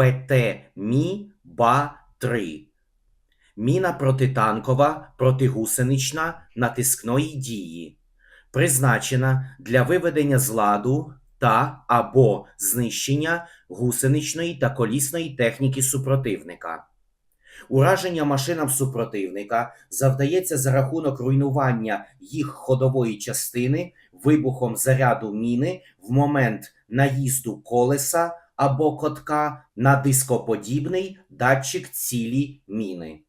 ПТ-МІ-БА-3. Міна протитанкова протигусенична натискної дії, призначена для виведення з ладу та або знищення гусеничної та колісної техніки супротивника. Ураження машинам супротивника завдається за рахунок руйнування їх ходової частини вибухом заряду міни в момент наїзду колеса або котка на дископодібний датчик цілі міни.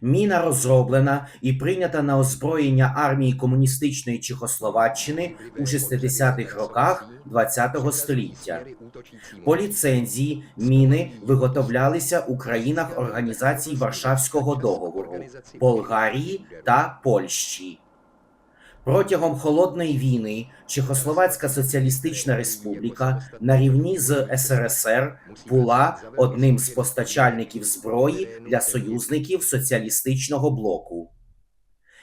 Міна розроблена і прийнята на озброєння армії комуністичної Чехословаччини у 60-х роках ХХ століття. По ліцензії міни виготовлялися у країнах Організації Варшавського договору, Болгарії та Польщі. Протягом холодної війни Чехословацька Соціалістична Республіка на рівні з СРСР була одним з постачальників зброї для союзників соціалістичного блоку.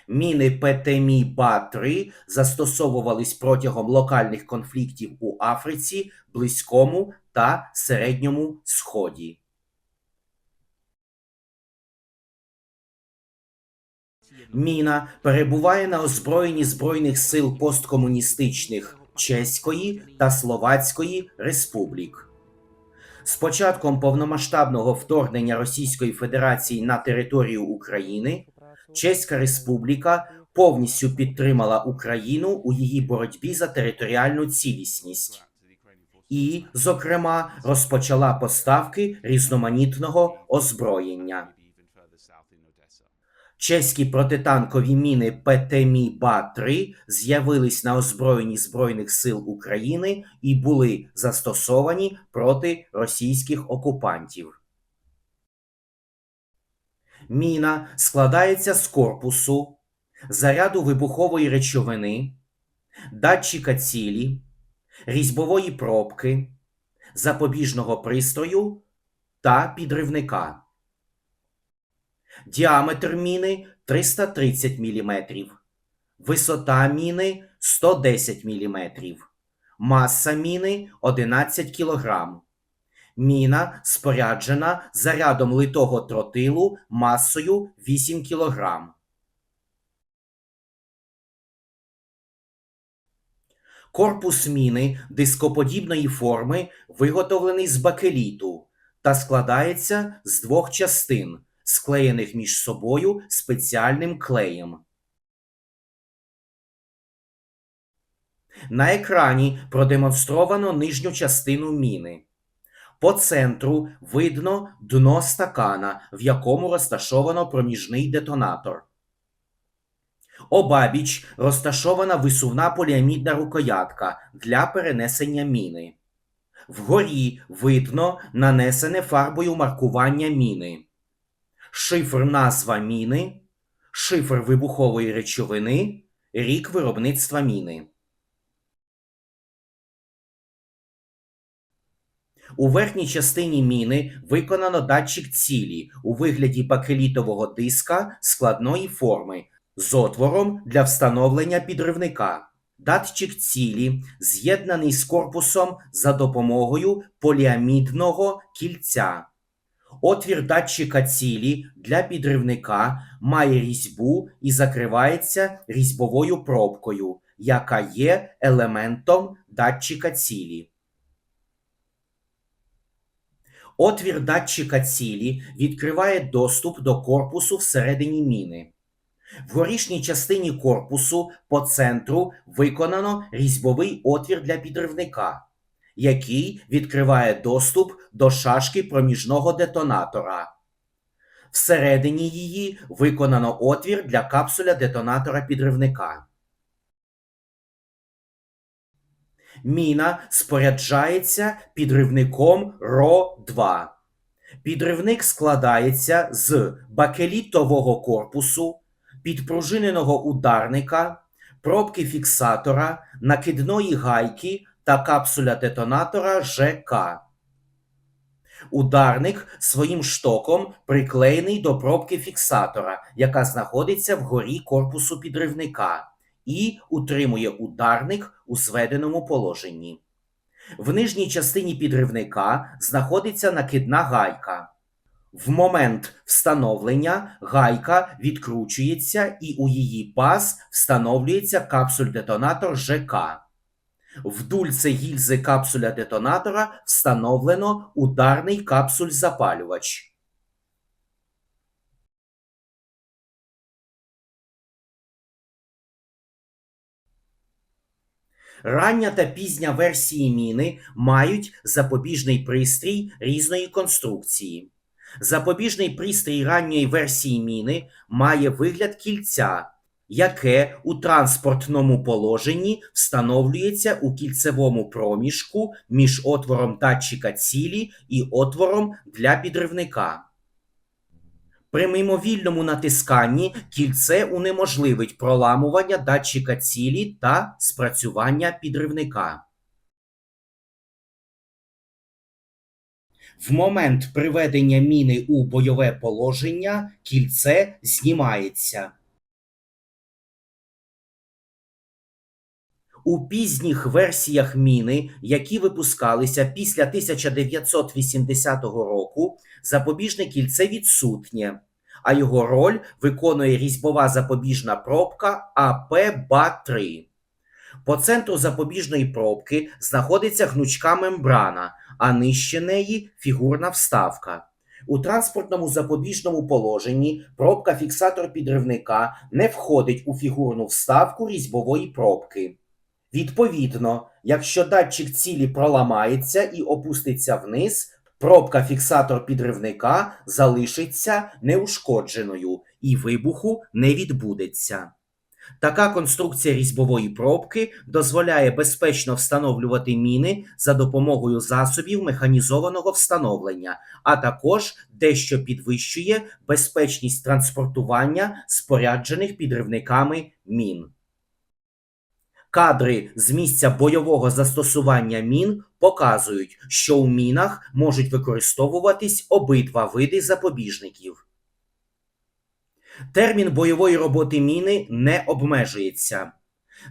Міни ПТМІ-БА-3 застосовувались протягом локальних конфліктів у Африці, Близькому та Середньому Сході. Міна перебуває на озброєнні Збройних сил посткомуністичних Чеської та Словацької республік. З початком повномасштабного вторгнення Російської Федерації на територію України Чеська Республіка повністю підтримала Україну у її боротьбі за територіальну цілісність і, зокрема, розпочала поставки різноманітного озброєння. Чеські протитанкові міни ПТМІ-БА-3 з'явились на озброєнні Збройних сил України і були застосовані проти російських окупантів. Міна складається з корпусу, заряду вибухової речовини, датчика цілі, різьбової пробки, запобіжного пристрою та підривника. Діаметр міни 330 мм, висота міни 110 мм, маса міни 11 кг. Міна споряджена зарядом литого тротилу масою 8 кг. Корпус міни дископодібної форми виготовлений з бакеліту та складається з двох частин, склеєних між собою спеціальним клеєм. На екрані продемонстровано нижню частину міни. По центру видно дно стакана, в якому розташовано проміжний детонатор. Обабіч розташована висувна поліамідна рукоятка для перенесення міни. Вгорі видно нанесене фарбою маркування міни, шифр назва міни, шифр вибухової речовини, рік виробництва міни. У верхній частині міни виконано датчик цілі у вигляді бакелітового диска складної форми з отвором для встановлення підривника. Датчик цілі з'єднаний з корпусом за допомогою поліамідного кільця. Отвір датчика цілі для підривника має різьбу і закривається різьбовою пробкою, яка є елементом датчика цілі. Отвір датчика цілі відкриває доступ до корпусу всередині міни. В горішній частині корпусу по центру виконано різьбовий отвір для підривника, який відкриває доступ до шашки проміжного детонатора. Всередині її виконано отвір для капсуля детонатора підривника. Міна споряджається підривником РО-2. Підривник складається з бакелітового корпусу, підпружиненого ударника, пробки фіксатора, накидної гайки та капсуля детонатора ЖК. Ударник своїм штоком приклеєний до пробки фіксатора, яка знаходиться вгорі корпусу підривника, і утримує ударник у зведеному положенні. В нижній частині підривника знаходиться накидна гайка. В момент встановлення гайка відкручується і у її паз встановлюється капсуль-детонатор ЖК. В дульце гільзи капсуля детонатора встановлено ударний капсуль-запалювач. Рання та пізня версії міни мають запобіжний пристрій різної конструкції. Запобіжний пристрій ранньої версії міни має вигляд кільця, яке у транспортному положенні встановлюється у кільцевому проміжку між отвором датчика цілі і отвором для підривника. При мимовільному натисканні кільце унеможливить проламування датчика цілі та спрацювання підривника. В момент приведення міни у бойове положення кільце знімається. У пізніх версіях міни, які випускалися після 1980 року, запобіжне кільце відсутнє, а його роль виконує різьбова запобіжна пробка АП-БА-3. По центру запобіжної пробки знаходиться гнучка мембрана, а нижче неї фігурна вставка. У транспортному запобіжному положенні пробка фіксатор підривника не входить у фігурну вставку різьбової пробки. Відповідно, якщо датчик цілі проламається і опуститься вниз, пробка фіксатор підривника залишиться неушкодженою і вибуху не відбудеться. Така конструкція різьбової пробки дозволяє безпечно встановлювати міни за допомогою засобів механізованого встановлення, а також дещо підвищує безпечність транспортування споряджених підривниками мін. Кадри з місця бойового застосування мін показують, що у мінах можуть використовуватись обидва види запобіжників. Термін бойової роботи міни не обмежується.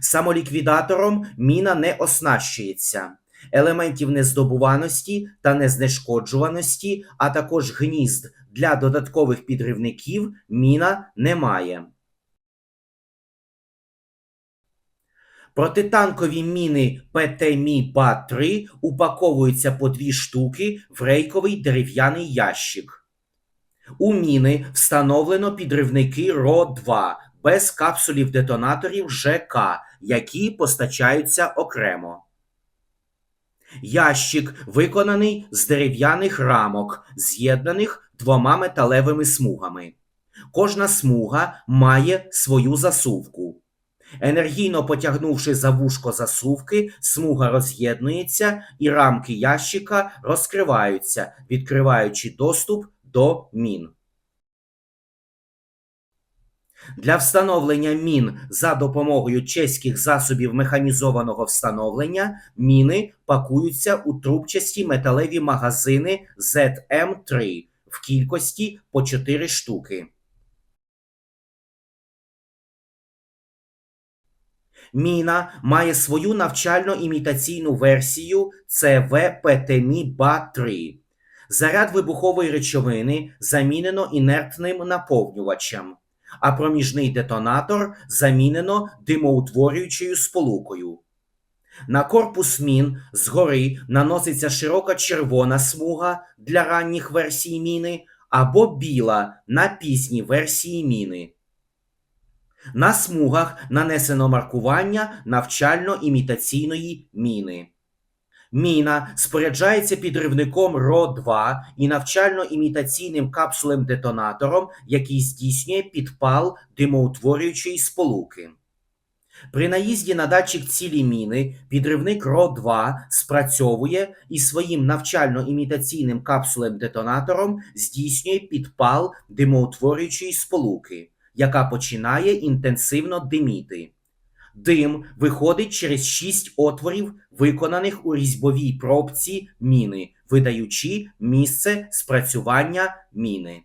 Самоліквідатором міна не оснащується. Елементів нездобуваності та незнешкоджуваності, а також гнізд для додаткових підривників міна не Протитанкові міни ПТМІ-БА-3 упаковуються по дві штуки в рейковий дерев'яний ящик. У міни встановлено підривники РО-2 без капсулів детонаторів ЖК, які постачаються окремо. Ящик виконаний з дерев'яних рамок, з'єднаних двома металевими смугами. Кожна смуга має свою засувку. Енергійно потягнувши за вушко засувки, смуга роз'єднується і рамки ящика розкриваються, відкриваючи доступ до мін. Для встановлення мін за допомогою чеських засобів механізованого встановлення міни пакуються у трубчасті металеві магазини ZM3 в кількості по 4 штуки. Міна має свою навчально-імітаційну версію ЦВ-ПТМІ-БА-3. Заряд вибухової речовини замінено інертним наповнювачем, а проміжний детонатор замінено димоутворюючою сполукою. На корпус мін згори наноситься широка червона смуга для ранніх версій міни або біла на пізні версії міни. На смугах нанесено маркування навчально-імітаційної міни. Міна споряджається підривником РО-2 і навчально-імітаційним капсулем-детонатором, який здійснює підпал димоутворюючої сполуки. При наїзді на датчик цілі міни підривник РО-2 спрацьовує і своїм навчально-імітаційним капсулем-детонатором здійснює підпал димоутворюючої сполуки яка починає інтенсивно диміти. Дим виходить через шість отворів, виконаних у різьбовій пробці міни, видаючи місце спрацювання міни.